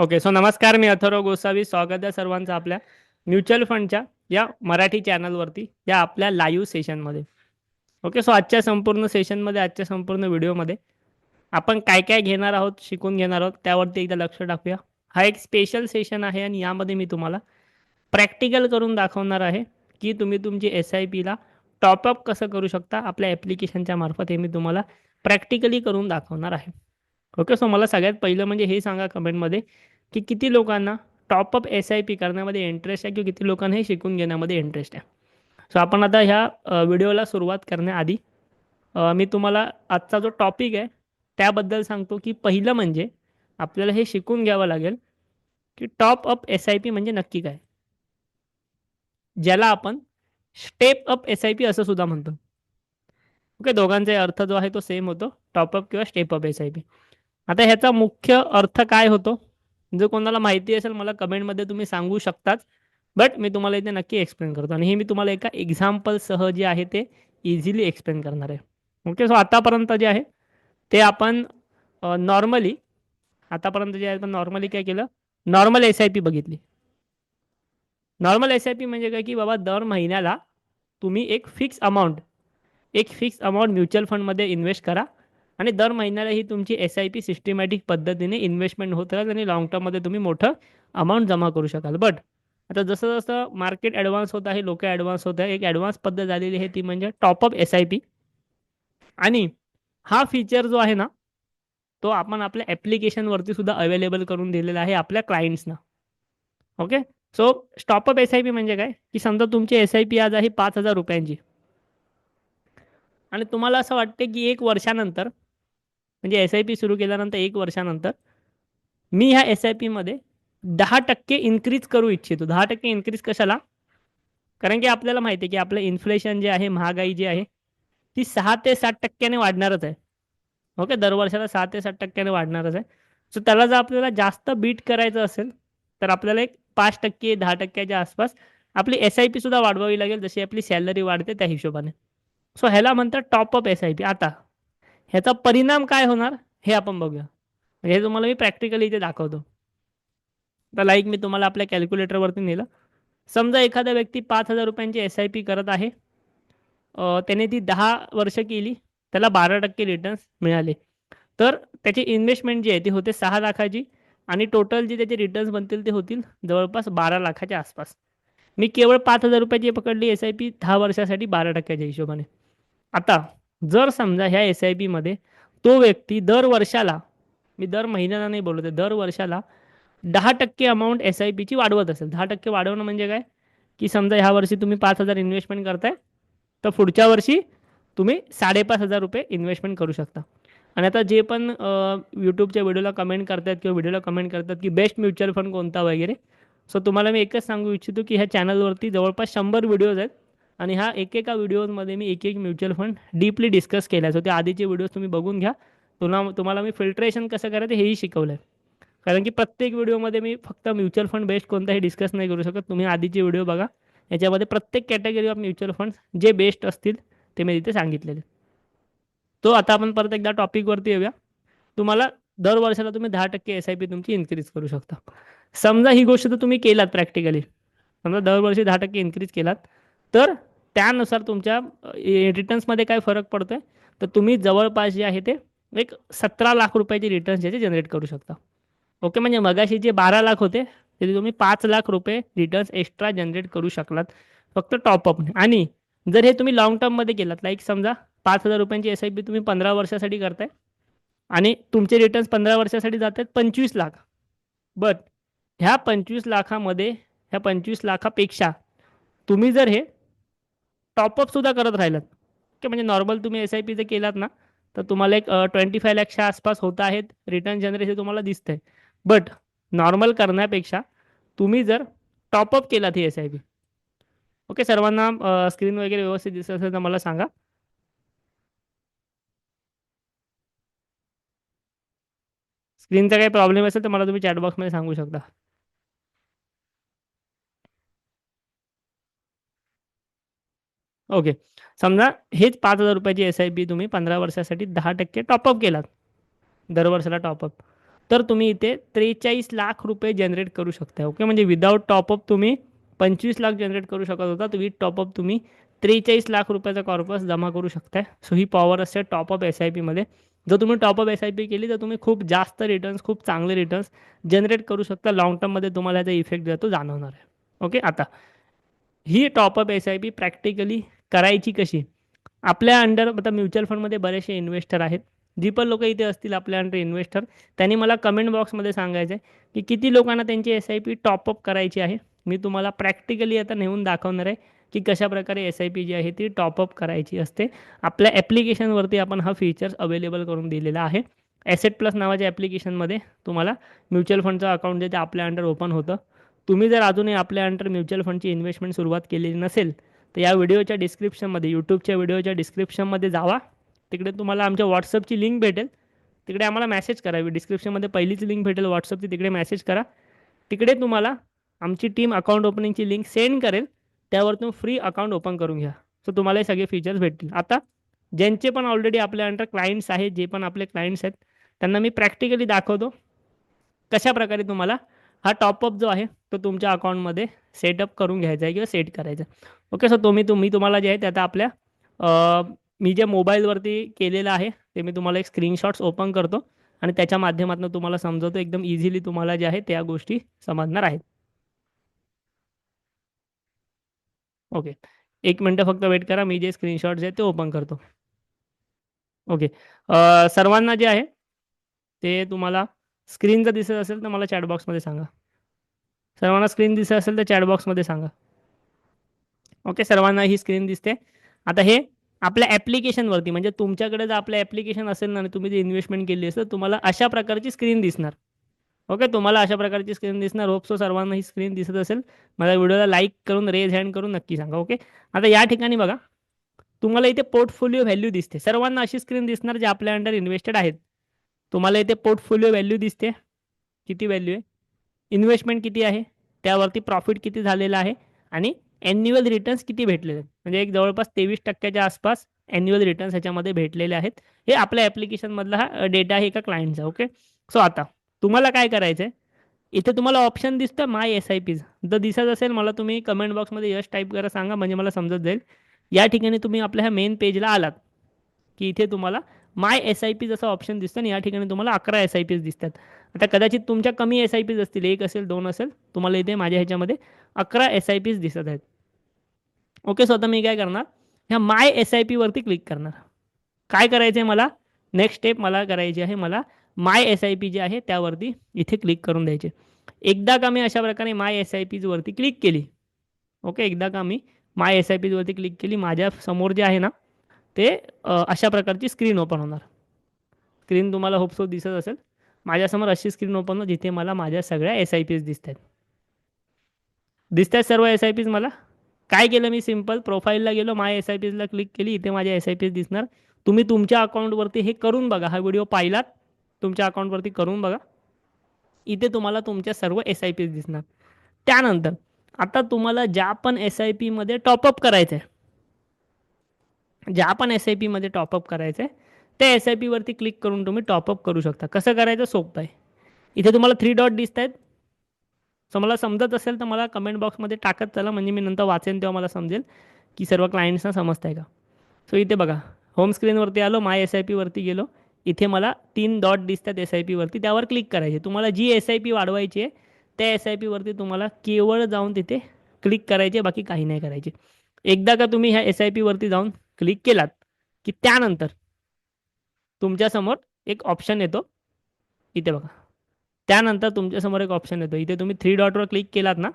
Okay so नमस्कार मी अथर्व गोसावी. स्वागत आहे सर्वांचं आपल्या म्युच्युअल फंडच्या या मराठी चॅनलवरती या आपल्या लाईव्ह सेशनमध्ये ओके सो आजच्या संपूर्ण सेशनमध्ये आजच्या संपूर्ण व्हिडिओमध्ये आपण काय काय घेणार आहोत शिकून घेणार आहोत त्यावरती एकदा लक्ष टाकूया. हा एक स्पेशल सेशन आहे आणि यामध्ये मी तुम्हाला प्रॅक्टिकल करून दाखवणार आहे की तुम्ही तुमची एस आय पीला टॉपअप कसं करू शकता आपल्या ॲप्लिकेशनच्या मार्फत हे मी तुम्हाला प्रॅक्टिकली करून दाखवणार आहे. ओके सो मला सगळ्यात पहिलं म्हणजे हे सांगा कमेंटमध्ये की किती लोकांना top up S I P करण्यामध्ये इंटरेस्ट आहे किंवा किती लोकांना हे शिकून घेण्यामध्ये इंटरेस्ट आहे? सो आपण आता ह्या व्हिडिओला सुरुवात करण्याआधी मी तुम्हाला आजचा जो टॉपिक आहे त्याबद्दल सांगतो की पहिलं म्हणजे आपल्याला हे शिकून घ्यावं लागेल की top up S I P म्हणजे नक्की काय? ज्याला आपण step up S I P असं सुद्धा म्हणतो. ओके दोघांचा अर्थ जो आहे तो सेम होतो टॉपअप किंवा step up S I P आता ह्याचा मुख्य अर्थ काय होतो? जर कोणाला माहिती असेल मला कमेंटमध्ये तुम्ही सांगू शकताच बट मी तुम्हाला इथे नक्की एक्सप्लेन करतो. आणि हे मी तुम्हाला एका एक्झाम्पलसह जे आहे ते इझिली एक्सप्लेन करणार आहे. ओके सो आतापर्यंत जे आहे ते आपण नॉर्मली आतापर्यंत जे आहे आपण नॉर्मली काय केलं? नॉर्मल एस आय पी बघितली. नॉर्मल एस आय पी म्हणजे काय? की बाबा दर महिन्याला तुम्ही एक फिक्स अमाऊंट एक फिक्स अमाऊंट म्युच्युअल फंडमध्ये इन्व्हेस्ट करा. आणि दर महिन्याला ही तुमची एस आय पी सिस्टमॅटिक पद्धतीने इन्व्हेस्टमेंट होत राहील आणि लॉंग टर्ममध्ये तुम्ही मोठं अमाऊंट जमा करू शकाल. बट आता जसं जसं मार्केट ॲडव्हान्स होत आहे लोक ॲडव्हान्स होत आहे एक ॲडव्हान्स पद्धत झालेली आहे ती म्हणजे टॉपअप एस आय पी आणि हा फीचर जो आहे ना तो आपण आपल्या ॲप्लिकेशनवरती सुद्धा अवेलेबल करून दिलेला आहे आपल्या क्लायंट्सना okay so top up S I P म्हणजे काय? की समजा तुमची एस आय पी आज आहे पाच हजार रुपयांची. आणि तुम्हाला असं वाटते की एक वर्षानंतर म्हणजे एस आय पी सुरू केल्यानंतर एक वर्षानंतर मी ह्या एस आय पीमध्ये दहा टक्के इन्क्रीज करू इच्छितो. दहा टक्के इन्क्रीज कशाला? कारण की आपल्याला माहिती आहे की आपलं इन्फ्लेशन जे आहे महागाई जी आहे ती सहा ते सात टक्क्याने वाढणारच आहे. ओके? दरवर्षाला सहा ते सात टक्क्याने वाढणारच आहे. सो त्याला जर आपल्याला जास्त बीट करायचं असेल तर आपल्याला एक पाच टक्के दहा टक्क्याच्या आसपास आपली एस आय पी सुद्धा वाढवावी लागेल. जशी आपली सॅलरी वाढते त्या हिशोबाने. सो ह्याला म्हणतात टॉपअप एस आय पी आता ह्याचा परिणाम काय होणार? हे आपण बघूया. म्हणजे हे तुम्हाला मी प्रॅक्टिकली इथे दाखवतो. तर लाईक मी तुम्हाला आपल्या कॅल्क्युलेटरवरती नेलं. समजा एखादा व्यक्ती पाच हजार रुपयांची एस आय पी करत आहे. त्याने ती दहा वर्ष केली. त्याला बारा टक्के रिटर्न्स मिळाले. तर त्याची इन्व्हेस्टमेंट जी आहे ती होते सहा लाखाची. आणि टोटल जे त्याचे रिटर्न्स बनतील ते होतील जवळपास बारा लाखाच्या आसपास. मी केवळ पाच हजार रुपयाची पकडली एस आय पी दहा वर्षासाठी बारा टक्क्याच्या हिशोबाने. आता जर समजा ह्या एस आय पीमध्ये तो व्यक्ती दर वर्षाला मी दर महिन्याला नाही बोलत आहे दर वर्षाला दहा टक्के अमाऊंट एस आय पीची वाढवत असेल. दहा टक्के वाढवणं म्हणजे काय? की समजा ह्या वर्षी तुम्ही पाच हजार इन्व्हेस्टमेंट करताय तर पुढच्या वर्षी तुम्ही साडेपाच हजार रुपये इन्व्हेस्टमेंट करू शकता. आणि आता जे पण यूट्यूबच्या व्हिडिओला कमेंट करतात किंवा व्हिडिओला कमेंट करतात की बेस्ट म्युच्युअल फंड कोणता वगैरे सो तुम्हाला मी एकच सांगू इच्छितो की ह्या चॅनलवरती जवळपास शंभर व्हिडिओज आहेत. आणि ह्या एकेका व्हिडिओजमध्ये मी एक एक म्युच्युअल फंड डीपली डिस्कस केला सो ते आधीचे व्हिडिओज तुम्ही बघून घ्या. तुला तुम्हाला मी फिल्ट्रेशन कसं करायचं हेही शिकवलं आहे कारण की प्रत्येक व्हिडिओमध्ये मी फक्त म्युच्युअल फंड बेस्ट कोणताही डिस्कस नाही करू शकत. तुम्ही आधीचे व्हिडिओ बघा. याच्यामध्ये प्रत्येक कॅटेगरी ऑफ म्युच्युअल फंड जे बेस्ट असतील ते मी तिथे सांगितलेले. तो आता आपण परत एकदा टॉपिकवरती येऊया. तुम्हाला दर वर्षाला तुम्ही दहा टक्के एस आय पी तुमची इन्क्रीज करू शकता. समजा ही गोष्ट तर तुम्ही केलात प्रॅक्टिकली समजा दरवर्षी दहा टक्के इन्क्रीज केलात. तर त्यानुसार तुमच्या रिटर्न्समध्ये काय फरक पडतो आहे तर तुम्ही जवळपास जे आहे ते एक सतरा लाख रुपयाचे रिटर्न्स ज्याचे जनरेट करू शकता. ओके म्हणजे मगाशी जे बारा लाख होते ते तुम्ही पाच लाख रुपये रिटर्न्स एक्स्ट्रा जनरेट करू शकलात फक्त टॉपअपने आणि जर हे तुम्ही लॉंग टर्ममध्ये केलात लाईक समजा पाच हजार रुपयांची एस आय पी तुम्ही पंधरा वर्षासाठी करताय आणि तुमचे रिटर्न्स पंधरा वर्षासाठी जात आहेत पंचवीस लाख. बट ह्या पंचवीस लाखामध्ये ह्या पंचवीस लाखापेक्षा तुम्ही जर हे टॉपअप सुद्धा करत राहिलात. ओके म्हणजे नॉर्मल तुम्ही एस आय पी जर केलात ना तर तुम्हाला एक ट्वेंटी फाय लॅक्सच्या आसपास होत आहेत. रिटर्न जनरेशन तुम्हाला दिसतंय. बट नॉर्मल करण्यापेक्षा तुम्ही जर टॉपअप केलात ही एस आय पी ओके सर्वांना स्क्रीन वगैरे व्यवस्थित दिसत असेल तर मला सांगा. स्क्रीनचा काही प्रॉब्लेम असेल तर मला तुम्ही चॅटबॉक्समध्ये सांगू शकता. ओके समजा हेच पाच हजार रुपयाची एस आय पी तुम्ही पंधरा वर्षासाठी दहा टक्के टॉपअप केलात. दरवर्षाला टॉपअप तर तुम्ही इथे त्रेचाळीस लाख रुपये जनरेट करू शकता ओके म्हणजे विदाऊट टॉपअप तुम्ही पंचवीस लाख जनरेट करू शकत होता. विथ टॉपअप तुम्ही त्रेचाळीस लाख रुपयाचा कॉर्पस जमा करू शकताय. सो ही पॉवर असते टॉपअप एस आय पीमध्ये जर तुम्ही टॉपअप एस आय पी केली तर तुम्ही खूप जास्त रिटर्न्स खूप चांगले रिटर्न्स जनरेट करू शकता. लॉंग टर्ममध्ये तुम्हाला याचा इफेक्ट जो तो जाणवणार आहे. ओके आता ही top up S I P practically करायची कशी? आपल्या अंडर आता म्युच्युअल फंडमध्ये बरेचसे इन्व्हेस्टर आहेत. जी पण लोक इथे असतील आपल्या अंडर इन्व्हेस्टर त्यांनी मला कमेंट बॉक्समध्ये सांगायचं आहे की किती लोकांना त्यांची एस आय पी टॉपअप करायची आहे. मी तुम्हाला प्रॅक्टिकली आता नेऊन दाखवणार आहे की कशाप्रकारे एस आय पी जी आहे ती टॉपअप करायची असते. आपल्या ॲप्लिकेशनवरती आपण हा फीचर्स अवेलेबल करून दिलेला आहे. ॲसेट प्लस नावाच्या ॲप्लिकेशनमध्ये तुम्हाला म्युच्युअल फंडचं अकाउंट जे ते आपल्या अंडर ओपन होतं. तुम्ही जर अजूनही आपल्या अंडर म्युच्युअल फंडची इन्व्हेस्टमेंट सुरुवात केलेली नसेल तर या व्हिडिओच्या डिस्क्रिप्शनमध्ये यूट्यूबच्या व्हिडिओच्या डिस्क्रिप्शनमध्ये जावा. तिकडे तुम्हाला आमच्या व्हॉट्सअपची लिंक भेटेल. तिकडे आम्हाला मेसेज करावी डिस्क्रिप्शनमध्ये पहिलीच लिंक भेटेल व्हॉट्सअपची तिकडे मेसेज करा. तिकडे तुम्हाला आमची टीम अकाउंट ओपनिंगची लिंक सेंड करेल. त्यावर तुम्ही फ्री अकाउंट ओपन करून घ्या. सो तुम्हाला हे सगळे फीचर्स भेटतील. आता ज्यांचे पण ऑलरेडी आपल्या अंडर क्लायंट्स आहेत जे पण आपले क्लायंट्स आहेत त्यांना मी प्रॅक्टिकली दाखवतो. कशा प्रकारे तुम्हाला हा टॉपअप जो आहे तो तुमच्या अकाउंटमध्ये सेटअप करून घ्यायचा आहे किंवा सेट करायचा ओके सो तुम्ही तुम्ही तुम्हाला जे आहे ते आता आपल्या मी जे मोबाईलवरती केलेलं आहे ते मी तुम्हाला एक स्क्रीनशॉट्स ओपन करतो आणि त्याच्या माध्यमातून तुम्हाला समजवतो एकदम इझिली तुम्हाला जे आहे त्या गोष्टी समजणार आहेत. ओके एक मिनटं फक्त वेट करा मी जे स्क्रीनशॉट्स आहे ते ओपन करतो. ओके सर्वांना जे आहे ते तुम्हाला स्क्रीन जर दिसत असेल तर मला चॅटबॉक्समध्ये सांगा. सर्वांना स्क्रीन दिसत असेल तर चॅटबॉक्समध्ये सांगा. ओके सर्वांना ही स्क्रीन दिसते. आता हे आपल्या ॲप्लिकेशनवरती म्हणजे तुमच्याकडे जर आपलं ॲप्लिकेशन असेल ना आणि तुम्ही जे इन्व्हेस्टमेंट केली असेल तुम्हाला अशा प्रकारची स्क्रीन दिसणार. ओके तुम्हाला अशा प्रकारची स्क्रीन दिसणार. होप सो सर्वांना ही स्क्रीन दिसत असेल. मला व्हिडिओला लाईक करून रेज हँड करून नक्की सांगा. ओके आता या ठिकाणी बघा. तुम्हाला इथे पोर्टफोलिओ व्हॅल्यू दिसते. सर्वांना अशी स्क्रीन दिसणार जे आपल्या अंडर इन्व्हेस्टेड आहेत. तुम्हाला इथे पोर्टफोलिओ व्हॅल्यू दिसते. किती व्हॅल्यू आहे? इन्व्हेस्टमेंट किती आहे? त्यावरती प्रॉफिट किती झालेलं आहे? आणि ॲन्युअल रिटर्न्स किती भेटलेले म्हणजे एक जवळपास तेवीस टक्क्याच्या आसपास ॲन्युअल रिटर्न्स ह्याच्यामध्ये भेटलेले आहेत. हे आपल्या ॲप्लिकेशनमधला हा डेटा आहे एका क्लायंटचा ओके सो आता तुम्हाला काय करायचं आहे इथे तुम्हाला ऑप्शन दिसतं माय एस आय पीज जर दिसत असेल मला तुम्ही कमेंट बॉक्समध्ये यश टाईप करा सांगा म्हणजे मला समजत जाईल. या ठिकाणी तुम्ही आपल्या ह्या मेन पेजला आलात की इथे तुम्हाला माय एस आय पी जसं ऑप्शन दिसतं आणि या ठिकाणी तुम्हाला अकरा एस आय पीज दिसतात. आता कदाचित तुमच्या कमी एस आय पीज असतील एक असेल दोन असेल तुम्हाला इथे माझ्या ह्याच्यामध्ये अकरा एस आय पीज दिसत आहेत. ओके स्वतः मी काय करणार? ह्या माय एस आय पीवरती क्लिक करणार. काय करायचं आहे मला? नेक्स्ट स्टेप मला करायची आहे मला माय एस आय पी जे आहे त्यावरती इथे क्लिक करून द्यायचे. एकदा का मी अशा प्रकारे माय एस आय पीजवरती क्लिक केली? ओके एकदा का मी माय एस आय पीजवरती क्लिक केली माझ्यासमोर जे आहे ना ते अशा प्रकारची स्क्रीन ओपन होणार. स्क्रीन तुम्हाला होपसो दिसत असेल. माझ्यासमोर अशी स्क्रीन ओपन होणार जिथे मला माझ्या सगळ्या एस आय पीज दिसत आहेत दिसत आहेत सर्व एस आय पीज मला? काय केलं मी सिंपल प्रोफाईलला गेलो माय एस आय पीजला क्लिक केली इथे माझ्या एस आय पीज दिसणार. तुम्ही तुमच्या अकाउंटवरती हे करून बघा. हा व्हिडिओ पाहिलात? तुमच्या अकाउंटवरती करून बघा. इथे तुम्हाला तुमच्या सर्व एस आय पीज दिसणार. त्यानंतर आता तुम्हाला ज्या पण एस आय पीमध्ये टॉपअप करायचं आहे ज्या पण एस आय पीमध्ये टॉपअप करायचं आहे त्या एस आय पीवरती क्लिक करून तुम्ही टॉपअप करू शकता. कसं करायचं? सोपं आहे. इथे तुम्हाला थ्री डॉट दिसत आहेत सो मला समजत असेल तर मला कमेंट बॉक्समध्ये टाकत चला म्हणजे मी नंतर वाचेन तेव्हा मला समजेल की सर्व क्लायंट्सना समजत आहे का. सो इथे बघा होम स्क्रीनवरती आलो माय एस आय पीवरती गेलो. इथे मला तीन डॉट दिसतात एस आय पीवरती त्यावर क्लिक करायचे. तुम्हाला जी एस आय पी वाढवायची आहे त्या एस आय पीवरती तुम्हाला केवळ जाऊन तिथे क्लिक करायचे बाकी काही नाही करायचे. एकदा का तुम्ही ह्या एस आय पीवरती जाऊन क्लिक केलात की त्यानंतर तुमच्यासमोर एक ऑप्शन येतो. इथे बघा. त्यानंतर तुमच्यासमोर एक ऑप्शन येतो. इथे तुम्ही थ्री डॉटवर क्लिक केलात ना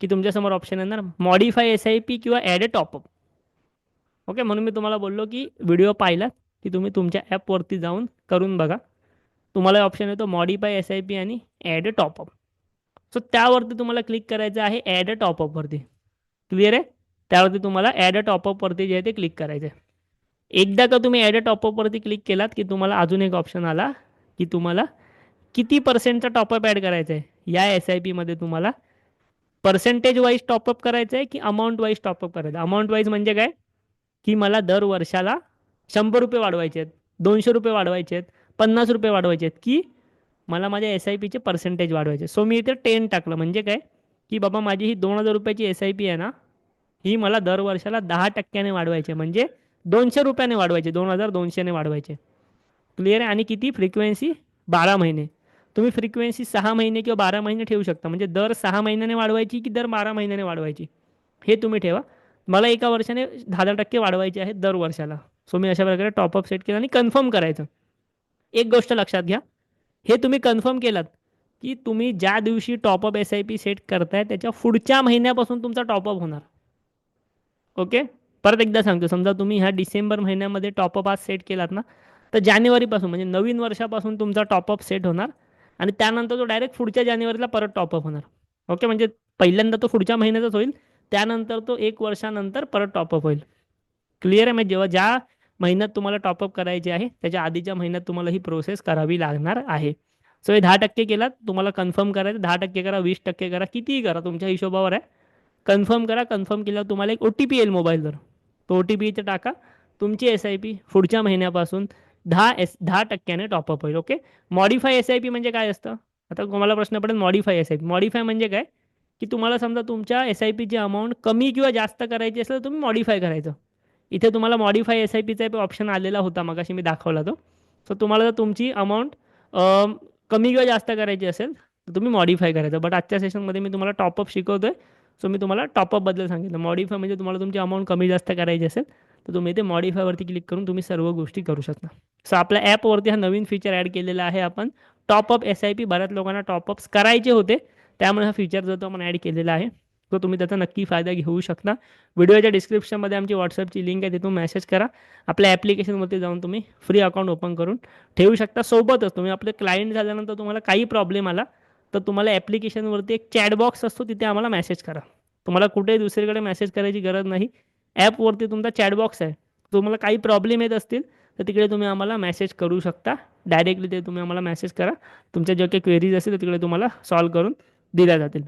की तुमच्यासमोर ऑप्शन येणार. मॉडिफाय एस आय पी किंवा add a top up okay म्हणून मी तुम्हाला बोललो की व्हिडिओ पाहिलात की तुम्ही तुमच्या ॲपवरती जाऊन करून बघा. तुम्हाला ऑप्शन येतो मॉडिफाय एस आय पी आणि add a top up so त्यावरती तुम्हाला क्लिक करायचं आहे ॲड अ टॉपअपवरती क्लिअर आहे? त्यावरती तुम्हाला ॲड अ टॉपअपवरती जे आहे ते क्लिक करायचं आहे एकदा का तुम्ही ॲड अ टॉपअपवरती क्लिक केलात की तुम्हाला अजून एक ऑप्शन आला की तुम्हाला किती पर्सेंटचा टॉपअप ॲड करायचा आहे या एस आय पीमध्ये तुम्हाला पर्सेंटेज वाईज टॉपअप करायचं आहे की अमाऊंट वाईज टॉपअप करायचं अमाऊंट वाईज म्हणजे काय? की मला दर वर्षाला शंभर रुपये वाढवायचे आहेत दोनशे रुपये वाढवायचे आहेत पन्नास रुपये वाढवायचे आहेत की मला माझ्या एस आय पीचे पर्सेंटेज वाढवायचे सो मी इथे टेन टाकलं. म्हणजे काय? की बाबा माझी ही दोन हजार रुपयाची एस आय पी आहे ना ही मला दर वर्षाला दहा टक्क्याने वाढवायचे म्हणजे दोनशे रुपयाने वाढवायचे दोन हजार दोनशेने वाढवायचे क्लिअर आहे? आणि किती? फ्रिक्वेन्सी बारा महिने. तुम्ही फ्रिक्वेन्सी सहा महिने किंवा बारा महिने ठेवू शकता. म्हणजे दर सहा महिन्याने वाढवायची की दर बारा महिन्याने वाढवायची? हे तुम्ही ठेवा. मला एका वर्षाने दहा दहा टक्के वाढवायचे आहेत दर वर्षाला. सो मी अशा प्रकारे टॉपअप सेट केलं आणि कन्फर्म करायचं. एक गोष्ट लक्षात घ्या. हे तुम्ही कन्फर्म केलात की तुम्ही ज्या दिवशी top up S I P set करताय त्याच्या पुढच्या महिन्यापासून तुमचा टॉपअप होणार. ओके? परत एकदा सांगतो. समजा तुम्ही ह्या डिसेंबर महिन्यामध्ये टॉपअप आज सेट केलात ना तर जानेवारीपासून म्हणजे नवीन वर्षापासून तुमचा टॉपअप सेट होणार आणि त्यानंतर तो डायरेक्ट पुढच्या जानेवारीला परत टॉपअप होणार. ओके? म्हणजे पहिल्यांदा तो पुढच्या महिन्यातच होईल त्यानंतर तो एक वर्षानंतर परत टॉपअप होईल. क्लिअर आहे? म्हणजे जेव्हा ज्या महिन्यात तुम्हाला टॉपअप करायचे आहे त्याच्या आधीच्या महिन्यात तुम्हाला ही प्रोसेस करावी लागणार आहे. सो हे दहा टक्के केलात तुम्हाला कन्फर्म करायचं दहा टक्के करा वीस टक्के करा कितीही करा तुमच्या हिशोबावर आहे. कन्फर्म करा कन्फर्म केल्यावर तुम्हाला एक ओ टी पी येईल मोबाईलवर. तो ओ टी पी इथे टाका. तुमची एस आय पी पुढच्या महिन्यापासून दहा एस दहा टक्क्याने टॉपअप होईल okay modify S I P म्हणजे काय असतं? आता तुम्हाला प्रश्न पडेल modify S I P modify म्हणजे काय? की तुम्हाला समजा तुमच्या एस आय पीची अमाऊंट कमी किंवा जास्त करायची असेल तर तुम्ही मॉडिफाय करायचं. इथे तुम्हाला मॉडिफाय एस आय पीचा ऑप्शन आलेला होता मगाशी मी दाखवला तो. सो तुम्हाला जर तुमची अमाऊंट कमी किंवा जास्त करायची असेल तर तुम्ही मॉडिफाय करायचं. बट आजच्या सेशनमध्ये मी तुम्हाला टॉपअप शिकवतो आहे सो मी तुम्हाला टॉपअपबद्दल सांगितलं. मॉडिफाय म्हणजे तुम्हाला तुमची अमाऊंट कमी जास्त करायची असेल तर तुम्ही इथे मॉडिफायवरती क्लिक करून तुम्ही सर्व गोष्टी करू शकता. सो आपल्या ॲपवरती हा नवीन फीचर ॲड केलेला आहे. आपण टॉपअप एस आय पी बऱ्याच लोकांना टॉपअप्स करायचे होते. त्यामुळे हा फीचर जो तो आपण ॲड केलेला आहे तो तुम्ही त्याचा नक्की फायदा घेऊ शकता. व्हिडिओच्या डिस्क्रिप्शनमध्ये आमची व्हॉट्सअपची लिंक आहे तिथून मेसेज करा. आपल्या ॲप्लिकेशनमध्ये जाऊन तुम्ही फ्री अकाउंट ओपन करून ठेवू शकता. सोबतच तुम्ही आपले क्लायंट झाल्यानंतर तुम्हाला काही प्रॉब्लेम आला तर तुम्हाला ॲप्लिकेशनवरती एक चॅटबॉक्स असतो तिथे आम्हाला मेसेज करा. तुम्हाला कुठेही दुसरीकडे मेसेज करायची गरज नाही. ॲपवरती तुमचा चॅटबॉक्स आहे. तुम्हाला काही प्रॉब्लेम येत असतील तर तिकडे तुम्ही आम्हाला मेसेज करू शकता. डायरेक्टली ते तुम्ही आम्हाला मेसेज करा. तुमच्या जे काही क्वेरीज असतील तर तिकडे तुम्हाला सॉल्व करून दिल्या जातील.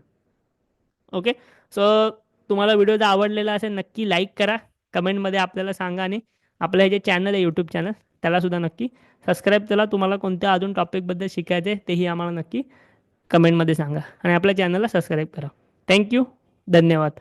ओके सो तुम्हाला व्हिडिओ जर आवडलेला असेल नक्की लाईक करा. कमेंटमध्ये आपल्याला सांगा आणि आपलं हे जे चॅनल आहे यूट्यूब चॅनल त्यालासुद्धा नक्की सबस्क्राईब केला तुम्हाला कोणत्या अजून टॉपिकबद्दल शिकायचे तेही आम्हाला नक्की कमेंटमध्ये सांगा आणि आपल्या चॅनलला सबस्क्राईब करा. थँक्यू धन्यवाद.